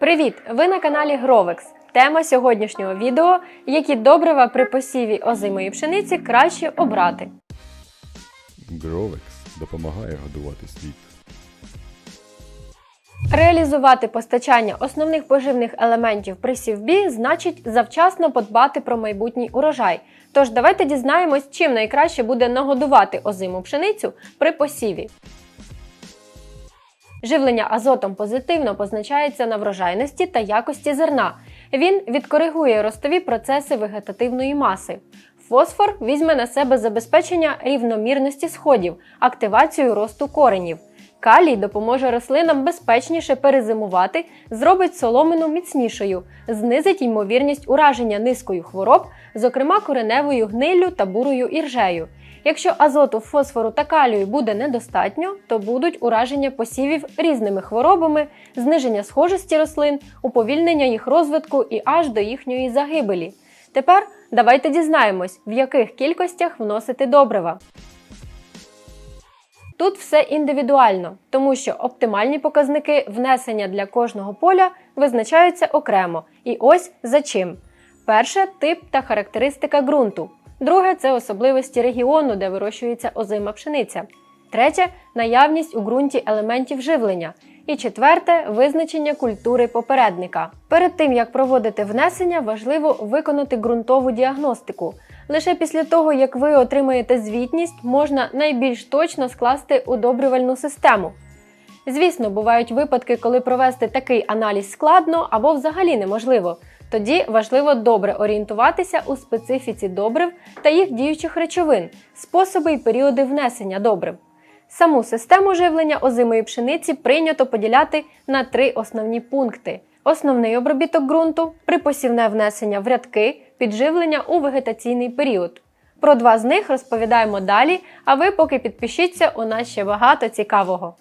Привіт! Ви на каналі Гровекс. Тема сьогоднішнього відео які добрива при посіві озимої пшениці краще обрати. Гровекс допомагає годувати світ. Реалізувати постачання основних поживних елементів при сівбі значить завчасно подбати про майбутній урожай. Тож давайте дізнаємось, чим найкраще буде нагодувати озиму пшеницю при посіві. Живлення азотом позитивно позначається на врожайності та якості зерна. Він відкоригує ростові процеси вегетативної маси. Фосфор візьме на себе забезпечення рівномірності сходів, активацію росту коренів. Калій допоможе рослинам безпечніше перезимувати, зробить соломину міцнішою, знизить ймовірність ураження низкою хвороб, зокрема кореневою гниллю та бурою іржею. Якщо азоту, фосфору та калію буде недостатньо, то будуть ураження посівів різними хворобами, зниження схожості рослин, уповільнення їх розвитку і аж до їхньої загибелі. Тепер давайте дізнаємось, в яких кількостях вносити добрива. Тут все індивідуально, тому що оптимальні показники внесення для кожного поля визначаються окремо. І ось за чим. Перше тип та характеристика ґрунту. Друге це особливості регіону, де вирощується озима пшениця. Третє наявність у ґрунті елементів живлення. І четверте визначення культури попередника. Перед тим як проводити внесення, важливо виконати ґрунтову діагностику. Лише після того, як ви отримаєте звітність, можна найбільш точно скласти удобрювальну систему. Звісно, бувають випадки, коли провести такий аналіз складно або взагалі неможливо. Тоді важливо добре орієнтуватися у специфіці добрив та їх діючих речовин, способи і періоди внесення добрив. Саму систему живлення озимої пшениці прийнято поділяти на три основні пункти: основний обробіток ґрунту, припосівне внесення в рядки, підживлення у вегетаційний період. Про два з них розповідаємо далі, а ви поки підпишіться, у нас ще багато цікавого.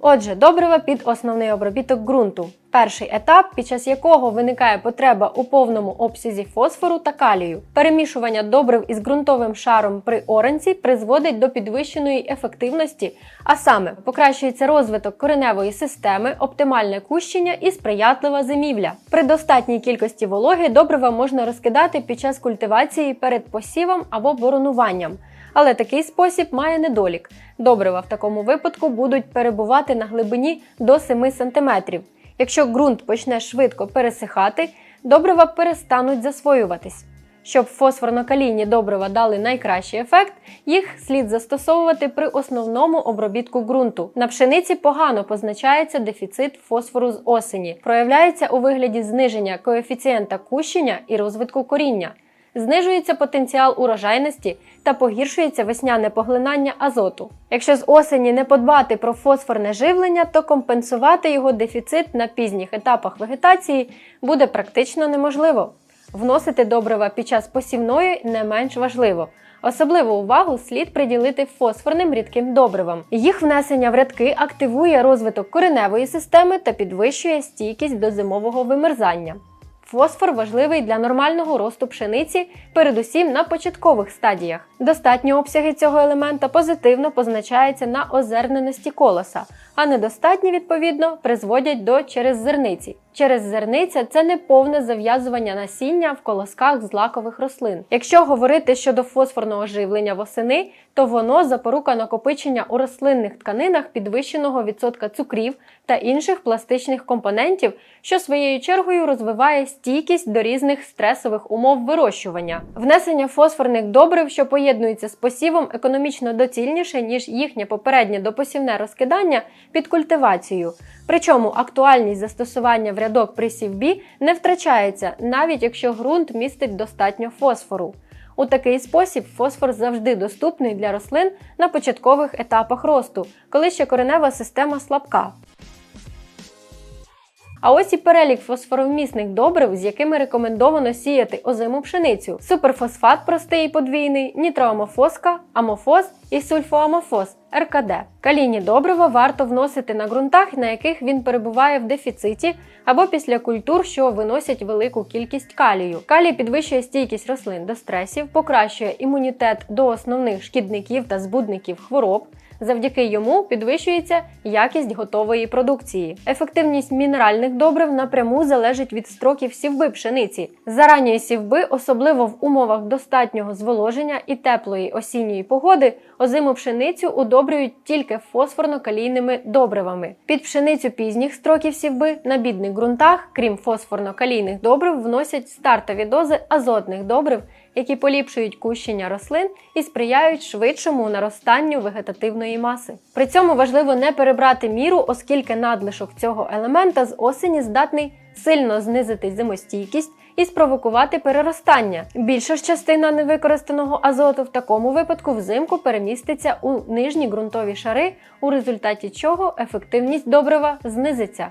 Отже, добрива під основний обробіток ґрунту. Перший етап, під час якого виникає потреба у повному обсязі фосфору та калію. Перемішування добрив із ґрунтовим шаром при оранці призводить до підвищеної ефективності, а саме покращується розвиток кореневої системи, оптимальне кущення і сприятлива зимівля. При достатній кількості вологи добрива можна розкидати під час культивації перед посівом або боронуванням. Але такий спосіб має недолік. Добрива в такому випадку будуть перебувати на глибині до 7 см. Якщо ґрунт почне швидко пересихати, добрива перестануть засвоюватись. Щоб фосфорно-калійні добрива дали найкращий ефект, їх слід застосовувати при основному обробітку ґрунту. На пшениці погано позначається дефіцит фосфору з осені, проявляється у вигляді зниження коефіцієнта кущення і розвитку коріння знижується потенціал урожайності та погіршується весняне поглинання азоту. Якщо з осені не подбати про фосфорне живлення, то компенсувати його дефіцит на пізніх етапах вегетації буде практично неможливо. Вносити добрива під час посівної не менш важливо. Особливу увагу слід приділити фосфорним рідким добривам. Їх внесення в рядки активує розвиток кореневої системи та підвищує стійкість до зимового вимерзання. Фосфор важливий для нормального росту пшениці, передусім на початкових стадіях. Достатні обсяги цього елемента позитивно позначаються на озерненості колоса, а недостатні, відповідно, призводять до череззерниці. Череззерниця це неповне зав'язування насіння в колосках злакових рослин. Якщо говорити щодо фосфорного живлення восени, то воно запорука накопичення у рослинних тканинах підвищеного відсотка цукрів та інших пластичних компонентів, що своєю чергою розвиває стійкість до різних стресових умов вирощування. Внесення фосфорних добрив, що поєднуються з посівом, економічно доцільніше, ніж їхнє попереднє допосівне розкидання під культивацією. Причому актуальність застосування в рядок при сівбі не втрачається, навіть якщо ґрунт містить достатньо фосфору. У такий спосіб фосфор завжди доступний для рослин на початкових етапах росту, коли ще коренева система слабка. А ось і перелік фосфоровмісних добрив, з якими рекомендовано сіяти озиму пшеницю: суперфосфат простий і подвійний, нітроамофоска, амофос і сульфоамофос РКД. Калійні добрива варто вносити на ґрунтах, на яких він перебуває в дефіциті, або після культур, що виносять велику кількість калію. Калій підвищує стійкість рослин до стресів, покращує імунітет до основних шкідників та збудників хвороб Завдяки йому підвищується якість готової продукції. Ефективність мінеральних добрив напряму залежить від строків сівби пшениці. За ранньої сівби, особливо в умовах достатнього зволоження і теплої осінньої погоди, озиму пшеницю удобрюють тільки фосфорно-калійними добривами. Під пшеницю пізніх строків сівби на бідних ґрунтах, крім фосфорно-калійних добрив, вносять стартові дози азотних добрив, які поліпшують кущення рослин і сприяють швидшому наростанню вегетативної маси. При цьому важливо не перебрати міру, оскільки надлишок цього елемента з осені здатний сильно знизити зимостійкість і спровокувати переростання. Більша ж частина невикористаного азоту в такому випадку взимку переміститься у нижні ґрунтові шари, у результаті чого ефективність добрива знизиться.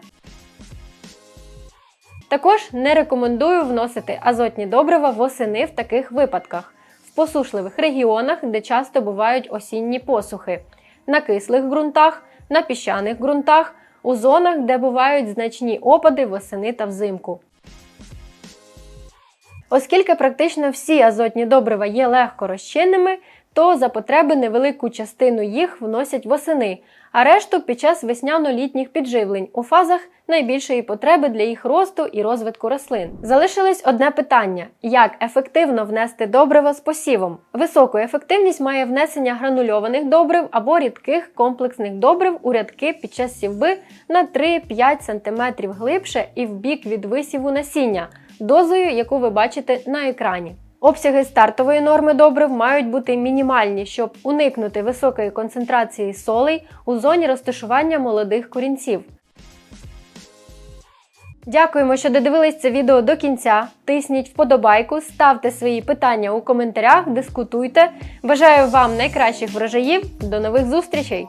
Також не рекомендую вносити азотні добрива восени в таких випадках в посушливих регіонах, де часто бувають осінні посухи, на кислих ґрунтах, на піщаних ґрунтах, у зонах, де бувають значні опади восени та взимку. Оскільки практично всі азотні добрива є легко розчинними, то за потреби невелику частину їх вносять восени, а решту під час весняно-літніх підживлень у фазах найбільшої потреби для їх росту і розвитку рослин. Залишилось одне питання: як ефективно внести добрива з посівом? Високу ефективність має внесення гранульованих добрив або рідких комплексних добрив у рядки під час сівби на 3-5 см глибше і в бік від висіву насіння, дозою, яку ви бачите на екрані. Обсяги стартової норми добрив мають бути мінімальні, щоб уникнути високої концентрації солей у зоні розташування молодих корінців. Дякуємо, що додивились це відео до кінця. Тисніть вподобайку, ставте свої питання у коментарях, дискутуйте. Бажаю вам найкращих врожаїв. До нових зустрічей!